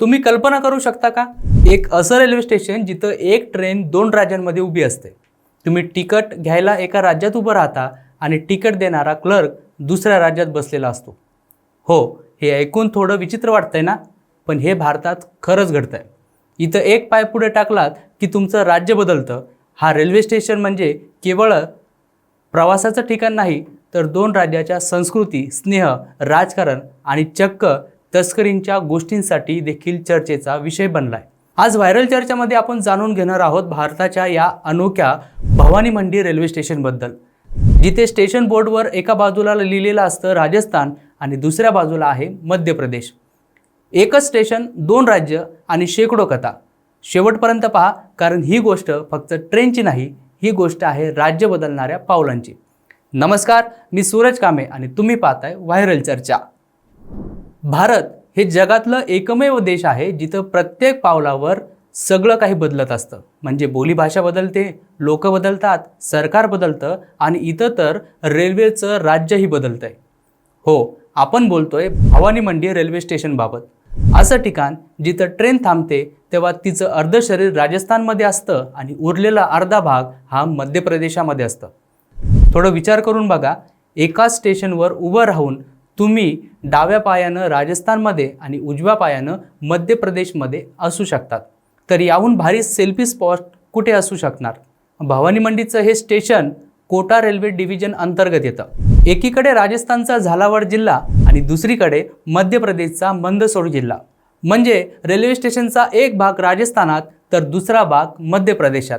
तुम्ही कल्पना करू शकता का? एक असं रेल्वे स्टेशन जिथं एक ट्रेन दोन राज्यांमध्ये उभी असते. तुम्ही तिकट घ्यायला एका राज्यात उभं राहता आणि तिकट देणारा क्लर्क दुसऱ्या राज्यात बसलेला असतो. हो हे ऐकून थोडं विचित्र वाटतंय ना? पण हे भारतात खरंच घडतंय. इथं एक पाय पुढे टाकलात की तुमचं राज्य बदलतं. हा रेल्वे स्टेशन म्हणजे केवळ प्रवासाचं ठिकाण नाही तर दोन राज्याच्या संस्कृती स्नेह राजकारण आणि चक्क तस्करींच्या गोष्टींसाठी देखील चर्चेचा विषय बनलाय. आज व्हायरल चर्चामध्ये आपण जाणून घेणार आहोत भारताच्या या अनोख्या भवानी मंडी रेल्वे स्टेशनबद्दल. जिथे स्टेशन बोर्डवर एका बाजूला लिहिलेलं असतं राजस्थान आणि दुसऱ्या बाजूला आहे मध्य प्रदेश एकच स्टेशन दोन राज्य आणि शेकडो कथा. शेवटपर्यंत पहा कारण ही गोष्ट फक्त ट्रेनची नाही ही गोष्ट आहे राज्य बदलणाऱ्या पावलांची. नमस्कार मी सूरज कामे आणि तुम्ही पाहताय व्हायरल चर्चा. भारत हे जगातलं एकमेव देश आहे जिथं प्रत्येक पावलावर सगळं काही बदलत असतं. म्हणजे बोलीभाषा बदलते लोक बदलतात सरकार बदलतं आणि इथं तर रेल्वेचं राज्यही बदलतं आहे हो आपण बोलतोय भवानी मंडी रेल्वे स्टेशनबाबत. असं ठिकाण जिथं ट्रेन थांबते तेव्हा तिचं अर्ध शरीर राजस्थानमध्ये असतं आणि उरलेला अर्धा भाग हा मध्य प्रदेशामध्ये असतं. थोडं विचार करून बघा एका स्टेशनवर उभं राहून तुम्ही डाव्या पायानं राजस्थानमध्ये आणि उजव्या पायानं मध्य प्रदेशमध्ये असू शकतात. तर याहून भारी सेल्फी स्पॉट कुठे असू शकणार? भवानी मंडीचं हे स्टेशन कोटा रेल्वे डिव्हिजन अंतर्गत येतं. एकीकडे राजस्थानचा झालावाड जिल्हा आणि दुसरीकडे मध्य प्रदेशचा मंदसौर जिल्हा. म्हणजे रेल्वे स्टेशनचा एक भाग राजस्थानात तर दुसरा भाग मध्य प्रदेशात.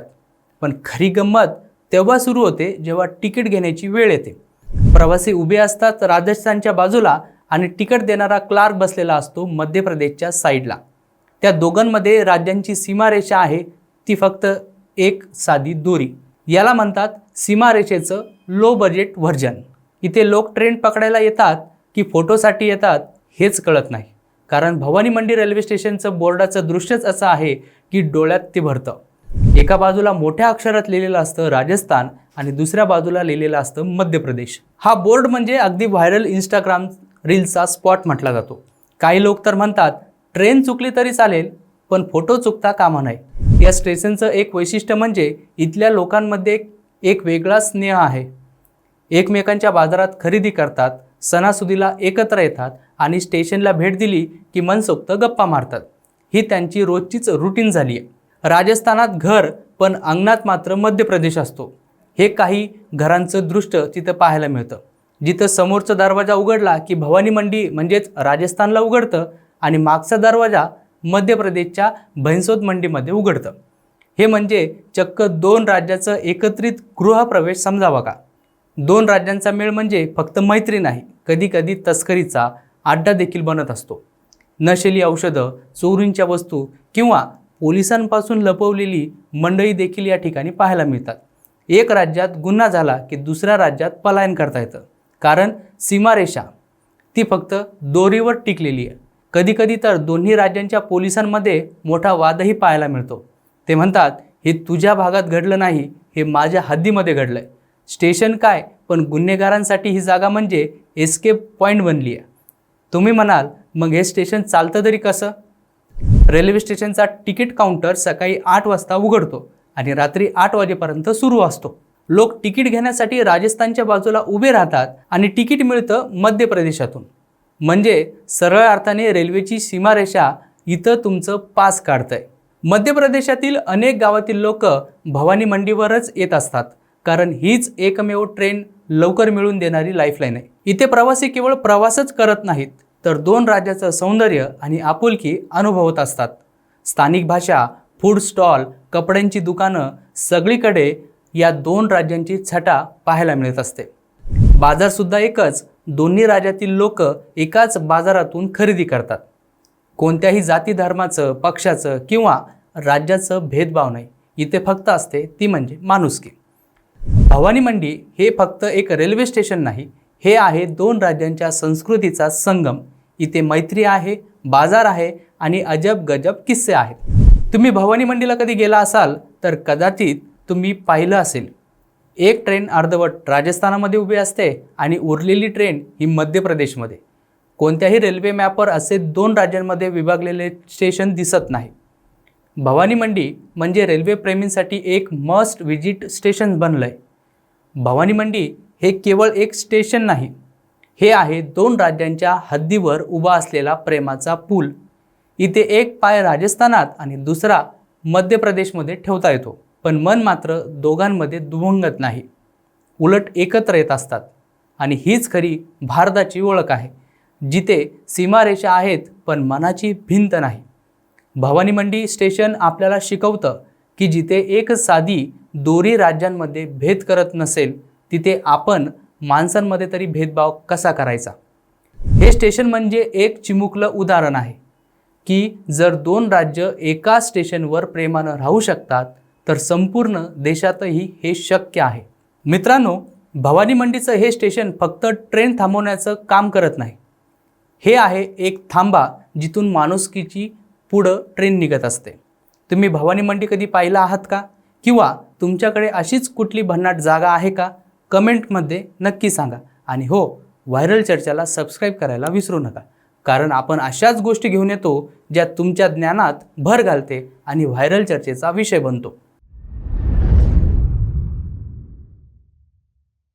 पण खरी गंमत तेव्हा सुरू होते जेव्हा तिकीट घेण्याची वेळ येते. प्रवासी उभे असतात राजस्थानच्या बाजूला आणि तिकट देणारा क्लार्क बसलेला असतो मध्य प्रदेशच्या साईडला. त्या दोघांमध्ये राज्यांची सीमारेषा आहे ती फक्त एक साधी दोरी. याला म्हणतात सीमारेषेचं लो बजेट व्हर्जन इथे लोक ट्रेन पकडायला येतात की फोटोसाठी येतात हेच कळत नाही. कारण भवानी मंडी रेल्वे स्टेशनचं बोर्डाचं दृश्यच असं आहे की डोळ्यात ते भरतं. एका बाजूला मोठ्या अक्षरात लिहिलेलं असतं राजस्थान आणि दुसऱ्या बाजूला लिहिलेलं असतं मध्य प्रदेश हा बोर्ड म्हणजे अगदी व्हायरल इंस्टाग्राम रील्सचा स्पॉट म्हटला जातो. काही लोक तर म्हणतात ट्रेन चुकली तरी चालेल पण फोटो चुकता कामा नये. या स्टेशनचं एक वैशिष्ट्य म्हणजे इथल्या लोकांमध्ये एक वेगळा स्नेह आहे. एकमेकांच्या बाजारात खरेदी करतात सणासुदीला एकत्र येतात आणि स्टेशनला भेट दिली की मनसोक्त गप्पा मारतात. ही त्यांची रोजचीच रुटीन झाली आहे राजस्थानात घर पण अंगणात मात्र मध्य प्रदेश असतो. हे काही घरांचं दृष्ट तिथं पाहायला मिळतं. जिथं समोरचा दरवाजा उघडला की भवानी मंडी म्हणजेच राजस्थानला उघडतं आणि मागचा दरवाजा मध्य प्रदेशच्या भैंसोद मंडीमध्ये उघडतं. हे म्हणजे चक्क दोन राज्याचं एकत्रित गृहप्रवेश समजावा का? दोन राज्यांचा मेळ म्हणजे फक्त मैत्री नाही कधीकधी तस्करीचा अड्डा देखील बनत असतो. नशेली औषधं चोरींच्या वस्तू किंवा पोलिसांपासून लपवलेली मंडळी देखील या ठिकाणी पाहायला मिळतात. एक राज्यात गुन्हा झाला की दुसऱ्या राज्यात पलायन करता येतं. कारण सीमारेषा ती फक्त दोरीवर टिकलेली आहे. कधीकधी तर दोन्ही राज्यांच्या पोलिसांमध्ये मोठा वादही पाहायला मिळतो. ते म्हणतात हे तुझ्या भागात घडलं नाही हे माझ्या हद्दीमध्ये घडलं आहे स्टेशन काय पण गुन्हेगारांसाठी ही जागा म्हणजे एस्केप पॉईंट बनली आहे. तुम्ही म्हणाल मग हे स्टेशन चालतं तरी कसं? रेल्वे स्टेशनचा तिकीट काउंटर सकाळी आठ वाजता उघडतो. आणि रात्री आठ वाजेपर्यंत सुरू असतो. लोक तिकीट घेण्यासाठी राजस्थानच्या बाजूला उभे राहतात आणि तिकीट मिळतं मध्य प्रदेशातून. म्हणजे सरळ अर्थाने रेल्वेची सीमारेषा इथं तुमचं पास काढतंय. मध्य प्रदेशातील अनेक गावातील लोक भवानी मंडीवरच येत असतात. कारण हीच एकमेव ट्रेन लवकर मिळून देणारी लाईफलाईन आहे. इथे प्रवासी केवळ प्रवासच करत नाहीत तर दोन राज्याचं सौंदर्य आणि आपुलकी अनुभवत असतात. स्थानिक भाषा फूड स्टॉल कपड्यांची दुकानं सगळीकडे या दोन राज्यांची छटा पाहायला मिळत असते. बाजारसुद्धा एकच दोन्ही राज्यातील लोक एकाच बाजारातून खरेदी करतात. कोणत्याही जाती धर्माचं पक्षाचं किंवा राज्याचं भेदभाव नाही. इथे फक्त असते ती म्हणजे माणुसकी. भवानी मंडी हे फक्त एक रेल्वे स्टेशन नाही हे आहे दोन राज्यांच्या संस्कृतीचा संगम. इथे मैत्री आहे बाजार आहे आणि अजब गजब किस्से आहेत. तुम्ही भवानी मंडीला कधी गेला असाल तर कदाचित तुम्ही पाहिलं असेल. एक ट्रेन अर्धवट राजस्थानामध्ये उभी असते आणि उरलेली ट्रेन ही मध्य प्रदेशमध्ये कोणत्याही रेल्वे मॅपवर असे दोन राज्यांमध्ये विभागलेले स्टेशन दिसत नाही. भवानी मंडी म्हणजे रेल्वे प्रेमींसाठी एक मस्ट विजिट स्टेशन बनलं आहे भवानी मंडी हे केवळ एक स्टेशन नाही हे आहे दोन राज्यांच्या हद्दीवर उभा असलेला प्रेमाचा पूल. इथे एक पाय राजस्थानात आणि दुसरा मध्य प्रदेशमध्ये ठेवता येतो. पण मन मात्र दोघांमध्ये दुभंगत नाही. उलट एकत्र येत असतात. आणि हीच खरी भारताची ओळख आहे. जिथे सीमारेषा आहेत पण मनाची भिंत नाही. भवानी मंडी स्टेशन आपल्याला शिकवतं की जिथे एक साधी दोरी राज्यांमध्ये भेद करत नसेल तिथे आपण माणसांमध्ये तरी भेदभाव कसा करायचा? हे स्टेशन म्हणजे एक चिमुकलं उदाहरण आहे. की जर दोन राज्य एका स्टेशनवर प्रेमानं राहू शकतात तर संपूर्ण देशातही हे शक्य आहे. मित्रांनो भवानी मंडीचं हे स्टेशन फक्त ट्रेन थांबवण्याचं काम करत नाही. हे आहे एक थांबा जिथून माणुसकीची पुढं ट्रेन निघत असते. तुम्ही भवानी मंडी कधी पाहिलं आहात का? किंवा तुमच्याकडे अशीच कुठली भन्नाट जागा आहे का? कमेंटमध्ये नक्की सांगा. आणि हो व्हायरल चर्चाला सबस्क्राईब करायला विसरू नका. कारण आपण अशाच गोष्टी घेऊन येतो ज्या तुमच्या ज्ञानात भर घालते आणि व्हायरल चर्चेचा विषय बनतो.